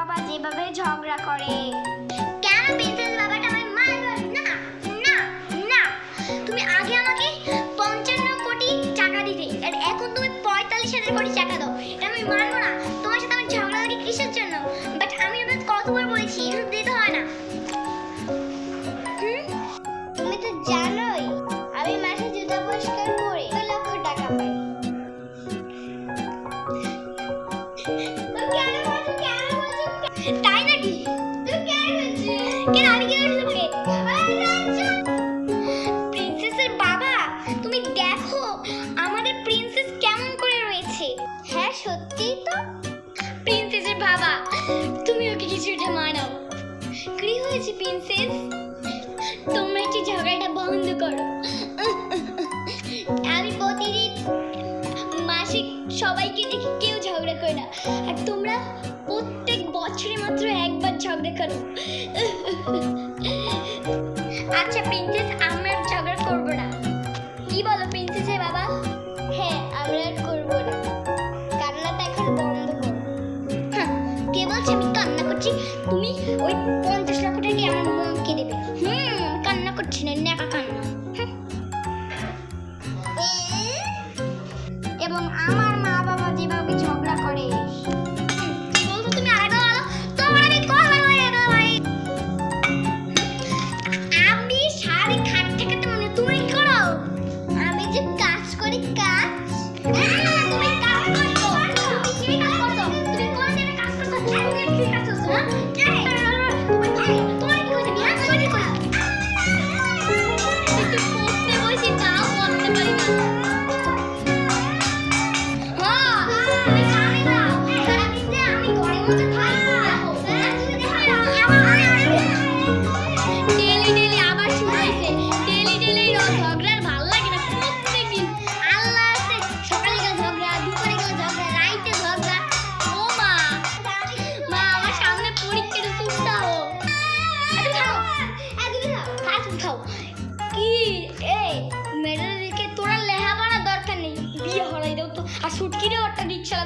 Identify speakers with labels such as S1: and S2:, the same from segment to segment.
S1: বাবা যেভাবে ঝগড়া করে।
S2: কেন প্রিন্সেস বাবাটা আমায় মারবে? না না না। তুমি আগে আমাকে পঞ্চান্ন কোটি টাকা দিতে। আর এখন তুমি পঁয়তাল্লিশ হাজার কোটি টাকা দাও। এটা আমি মানবো না। তাই নাকি? কেন আমি কেন বলছি প্রিন্সেসের বাবা, তুমি দেখো, আমাদের প্রিন্সেস কেমন করে রয়েছে। হ্যাঁ সত্যিই তো? প্রিন্সেসের বাবা, তুমি ওকে কিছুটা মানাও। কি হয়েছে প্রিন্সেস তোমরা একটু ঝগড়াটা বন্ধ করো। মাসিক সবাইকে দেখি কেউ ঝগড়া করে না। আর তোমরা প্রত্যেক বছরে মাত্র একবার ঝগড়া করো। আচ্ছা প্রিন্সেস আমরা ঝগড়া করব না। কি বলো প্রিন্সেসের বাবা? হ্যাঁ আমরা আর করব না। কান্নাটা এখন বন্ধ করো। হ্যাঁ, কে বলছে আমি কান্না করছি? তুমি ওই পঞ্চাশ লক্ষ টাকা আমার মনকে দেবে। হুম কান্না করছি না নেকা কান্না। Ah!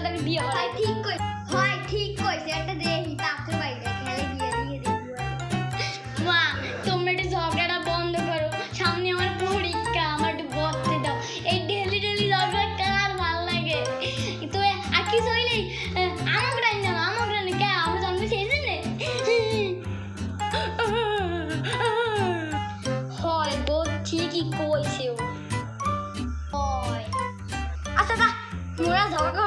S2: বিয়ে ঠিক কই হয় ঠিক কইছে। একটা দেহি তাপসের বাড়িতে খেলে বিয়ে দিয়ে দিই মা তোমরা একটু ঝগড়াটা বন্ধ করো। সামনে আমার পরীক্ষা আমার একটু বসতে দাও। এই ডেলি ডেলি ঝগড়া কার ভালো লাগে? তো আর কিছু হইলেই আমাকে রাই না আমাকে রাই কে আমরা জন্ম হয় গো ঠিকই কইছে ও। হয়। আচ্ছা দা মোরা ঝগড়া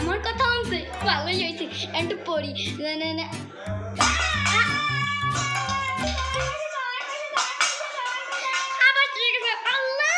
S2: আমার কথা আনছে? ভালোই হয়েছে। একটু পড়ি। না না না। আবার আল্লাহ!